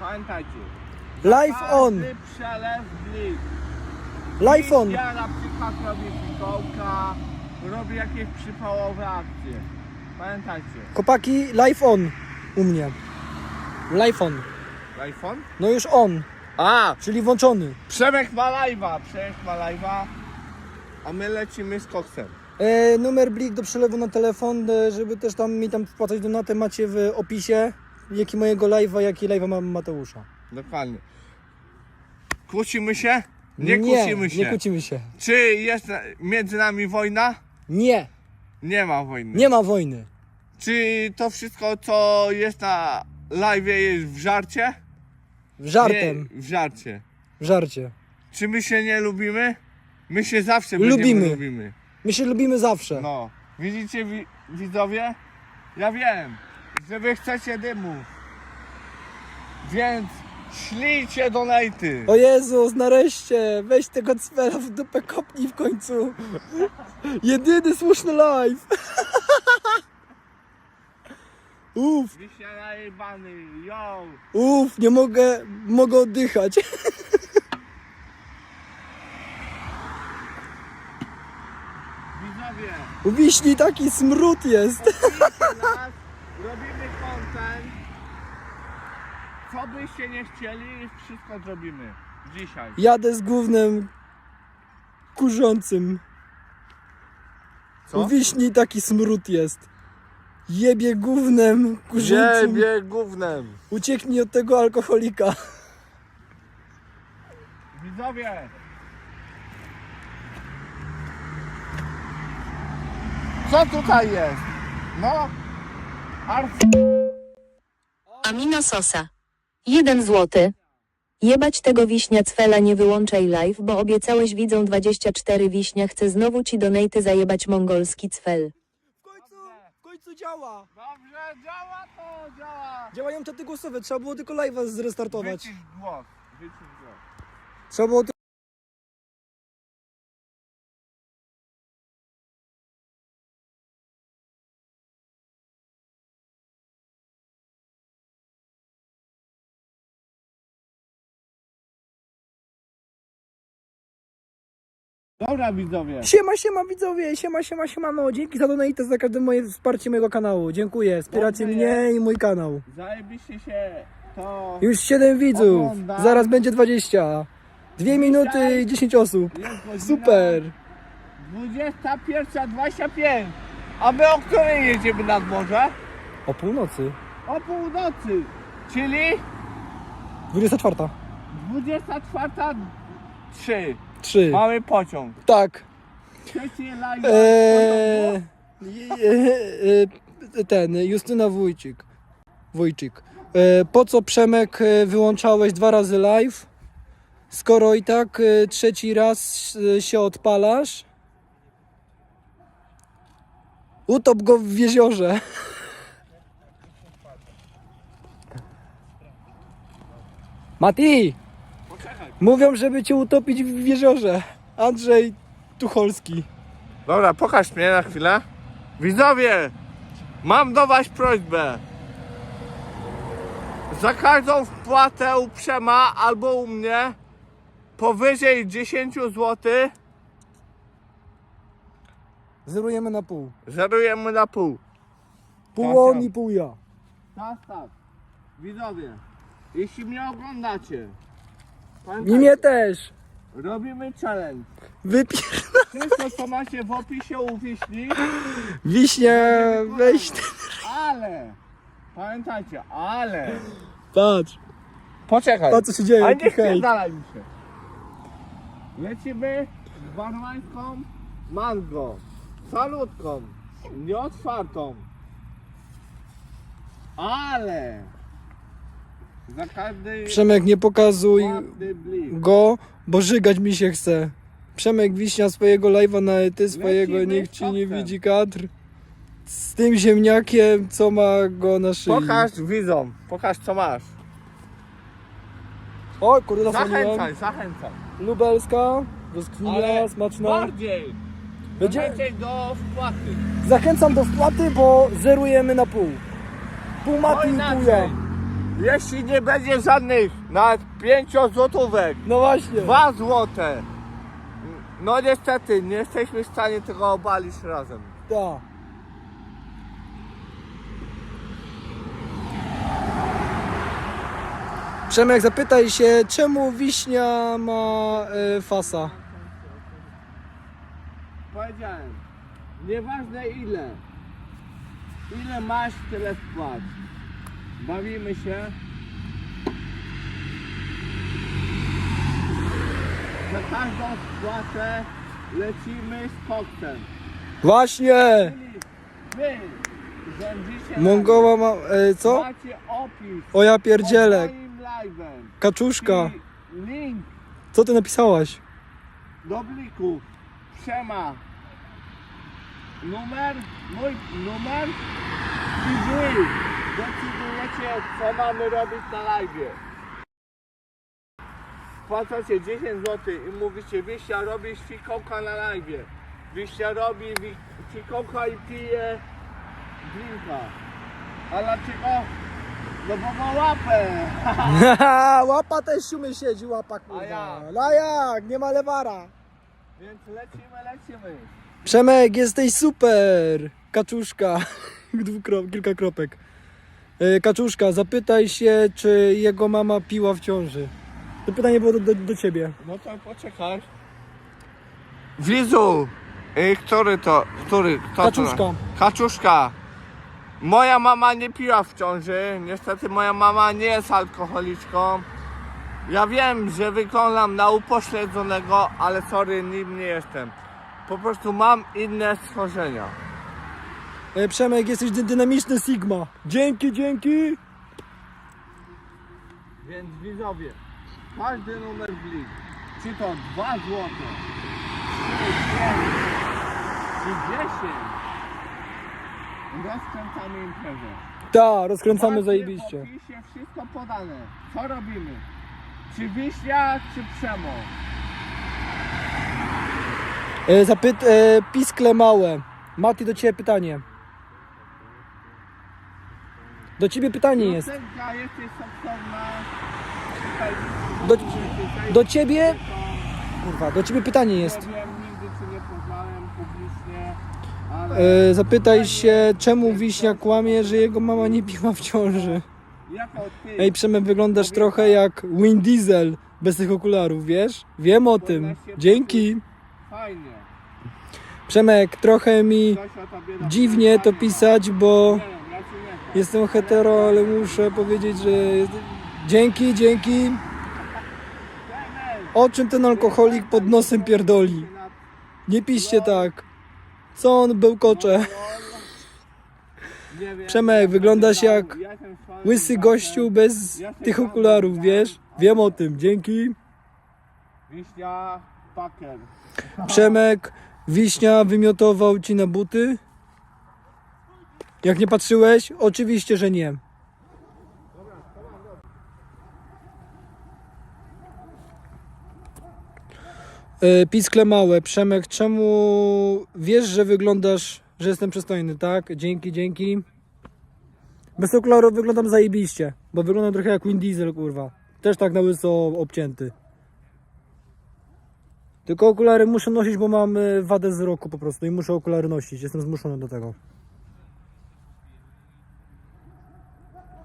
Pamiętajcie. Live on! Przelew blik. Live on! Ja na przykład robię fikołka, robię jakieś przypałowe akcje. Pamiętajcie. Chłopaki, live on u mnie. Live on. iPhone? No już on, A! czyli włączony. Przemek ma live'a, Przemek ma live'a, a my lecimy z koksem. E, numer blik do przelewu na telefon, e, żeby też tam mi tam wpłacać donatę macie w opisie. Jak i mojego live'a, jak i live'a mam Mateusza. Dokładnie. Kłócimy się? Nie kłócimy się. Nie kłócimy się. Czy jest na- między nami wojna? Nie, Nie ma wojny. nie ma wojny. Czy to wszystko, co jest na live jest w żarcie? W żartem, Nie, w żarcie. w żarcie. Czy my się nie lubimy? My się zawsze będziemy Lubimy. lubimy. My się lubimy zawsze. No. Widzicie wi- widzowie? Ja wiem, że wy chcecie dymu. Więc ślijcie donaty. O Jezus, nareszcie, weź tego cwela w dupę, kopnij w końcu. Jedyny słuszny live. Uff, Wiśnia najebany, yo! uff, nie mogę, mogę oddychać. Widzowie, taki smród jest. Nas, robimy content. Co byście nie chcieli, wszystko zrobimy. Dzisiaj. Jadę z gównem kurzącym. U wiśni taki smród jest. Jebie gównem kurzącym. Jebie gównem. Ucieknij od tego alkoholika. Widzowie. Co tutaj jest? No. Arf... Amino Sosa. 1 złoty. Jebać tego wiśnia cwela nie wyłączaj live, bo obiecałeś widzą 24 wiśnia chce znowu ci donate zajebać mongolski cwel. W końcu, w końcu działa. Dobrze, działa to, działa. Działają te głosowe, trzeba było tylko live'a zrestartować. Wycisz głos. Wycisz głos. Trzeba było Dobra widzowie. Siema, siema widzowie, siema, siema, siemano. Dzięki za donate, za każde moje wsparcie mojego kanału. Dziękuję, wspieracie Dobrze mnie i mój kanał. Zajebiście się to... Już 7 widzów, Oglądam. zaraz będzie 20. 2 minuty i 10 osób. Jest godzina Super. 21.25. A my o której jedziemy nad morze? O północy. O północy. Czyli 24. 24.03. 3. Mamy pociąg. Tak. Trzeci live. Eee, e, ten, Justyna Wójcik. Wójcik. E, po co Przemek e, wyłączałeś dwa razy live? Skoro i tak trzeci raz się odpalasz? Utop go w jeziorze. Mati! Mówią, żeby cię utopić w jeziorze. Andrzej Tucholski. Dobra, pokaż mnie na chwilę. Widzowie, mam do was prośbę. Za każdą wpłatę u Przema albo u mnie powyżej 10 zł Zerujemy na pół. zerujemy na pół. Pół on tak. i pół ja. Tak, tak. Widzowie, jeśli mnie oglądacie, I pamiętajcie, mnie też. robimy challenge. Wypier... Wszystko co macie w opisie uwiśni, Wiśnia, weź ten... ale, pamiętajcie, ale, Patrz, poczekaj. patrz co się dzieje, A jaki nie hejt. wpierdalaj mi się. Lecimy z barmańską mango. Salutką. Nieotwartą. Ale Przemek, nie pokazuj go, bo żygać mi się chce. Przemek Wiśnia swojego live'a na ty swojego, niech ci nie widzi kadr. Z tym ziemniakiem, co ma go na szyi. Pokaż widzom, pokaż co masz. O, kurde, zasłoniłem. Zachęcaj, zachęcaj. Lubelska, rozkwina, smaczna. bardziej. Będzie... Będzie do wpłaty. Zachęcam do wpłaty, bo zerujemy na pół. Pół Mati i pół ja. inaczej. Jeśli nie będzie żadnych nawet 5 złotówek, No właśnie. 2 złote, no niestety nie jesteśmy w stanie tego obalić razem. Tak. Przemek, zapytaj się, czemu wiśnia ma e, fasa? Powiedziałem, nieważne ile, ile masz, tyle wpłać. Bawimy się. Za każdą spłatę lecimy z koksem. Właśnie! Wy rządzicie Mongoła ma... E, co? Macie opis O ja pod pierdzielek. moim live'em. Kaczuszka. Link Co ty napisałaś? do bliku Przema numer, mój numer wy decydujecie co mamy robić na live. Płacacie 10 zł i mówicie Wiśnia robi fikołka na live. Wiśnia robi fikołka i pije drinka. A dlaczego? No bo ma łapę. łapa też siumy siedzi, łapa A jak? No jak? Nie ma lewara. Więc lecimy, lecimy. Przemek, jesteś super! Kaczuszka. Kilka kropek. E, Kaczuszka, zapytaj się, czy jego mama piła w ciąży. To pytanie było do, do, do ciebie. No to poczekaj. Widzu! Y, który to? Który? Kto Kaczuszka. To? Kaczuszka. Moja mama nie piła w ciąży. Niestety moja mama nie jest alkoholiczką. Ja wiem, że wyglądam na upośledzonego, ale sorry, nim nie jestem. Po prostu mam inne schorzenia. E, Przemek, jesteś dy- dynamiczny Sigma. Dzięki, dzięki! Więc widzowie, każdy numer blik, czy to 2 złote, czy 5, czy 10, rozkręcamy imprezę. Ta, rozkręcamy Macie zajebiście. W opisie wszystko podane. Co robimy? Czy wiśnia, czy przemo? E, zapyt, e, piskle małe. Mati, do ciebie pytanie. Do ciebie pytanie jest. Piosenka. Tutaj, Do- tutaj, do ciebie- Kurwa, do ciebie pytanie jest. Nie wiem, nigdy cię nie poznałem publicznie, ale... E, zapytaj się, czemu Wiśnia kłamie, że jego mama nie piła w ciąży. Jako ty, Ej, Przemek, wyglądasz trochę jak Win Diesel bez tych okularów, wiesz? Wiem o tym. Dzięki. fajnie. Przemek, trochę mi Ktoś o tobie na dziwnie to pisać, bo Nie jestem hetero, ale muszę powiedzieć, że... Dzięki, dzięki. O czym ten alkoholik pod nosem pierdoli? Nie piszcie tak. Co on bełkocze? Przemek, wyglądasz jak Łysy gościu bez tych okularów, wiesz? Wiem o tym, dzięki. Przemek, wiśnia wymiotował ci na buty? Jak nie patrzyłeś? Oczywiście, że nie. E, Piskle małe. Przemek, czemu wiesz, że wyglądasz, że jestem przystojny, tak? Dzięki, dzięki. Bez okularów wyglądam zajebiście, bo wyglądam trochę jak Win Diesel, kurwa. Też tak na łyso obcięty. Tylko okulary muszę nosić, bo mam y, wadę wzroku po prostu i muszę okulary nosić. Jestem zmuszony do tego.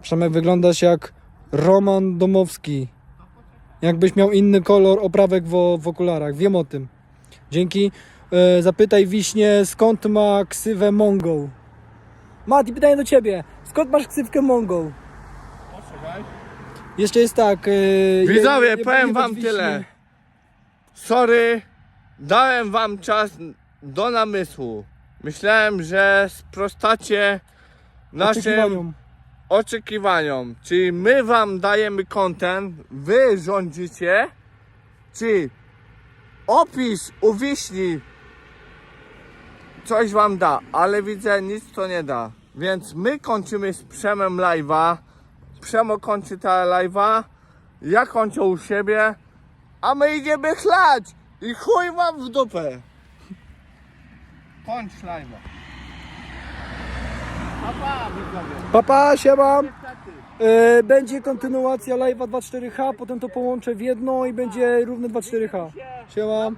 Przemek, wyglądasz jak Roman Domowski. Jakbyś miał inny kolor oprawek w, w okularach. Wiem o tym. Dzięki. E, zapytaj Wiśnie, skąd ma ksywę Mongol? Mati, pytanie do ciebie. Skąd masz ksywkę Mongol? Jeszcze jest tak. e, Widzowie, je- powiem wam tyle. Sorry, dałem wam czas do namysłu. Myślałem, że sprostacie naszym Oczekiwaniom. Oczekiwaniom. Czyli my wam dajemy content, wy rządzicie, czy opis u wiśni coś wam da, ale widzę nic to nie da. Więc my kończymy z Przemem live'a. Przemo kończy ta live'a, ja kończę u siebie, a my idziemy chlać i chuj wam w dupę. Kończ live'a. Papa, siema. E, będzie kontynuacja live'a 24H, potem to połączę w jedno i będzie równe 24H. Siema.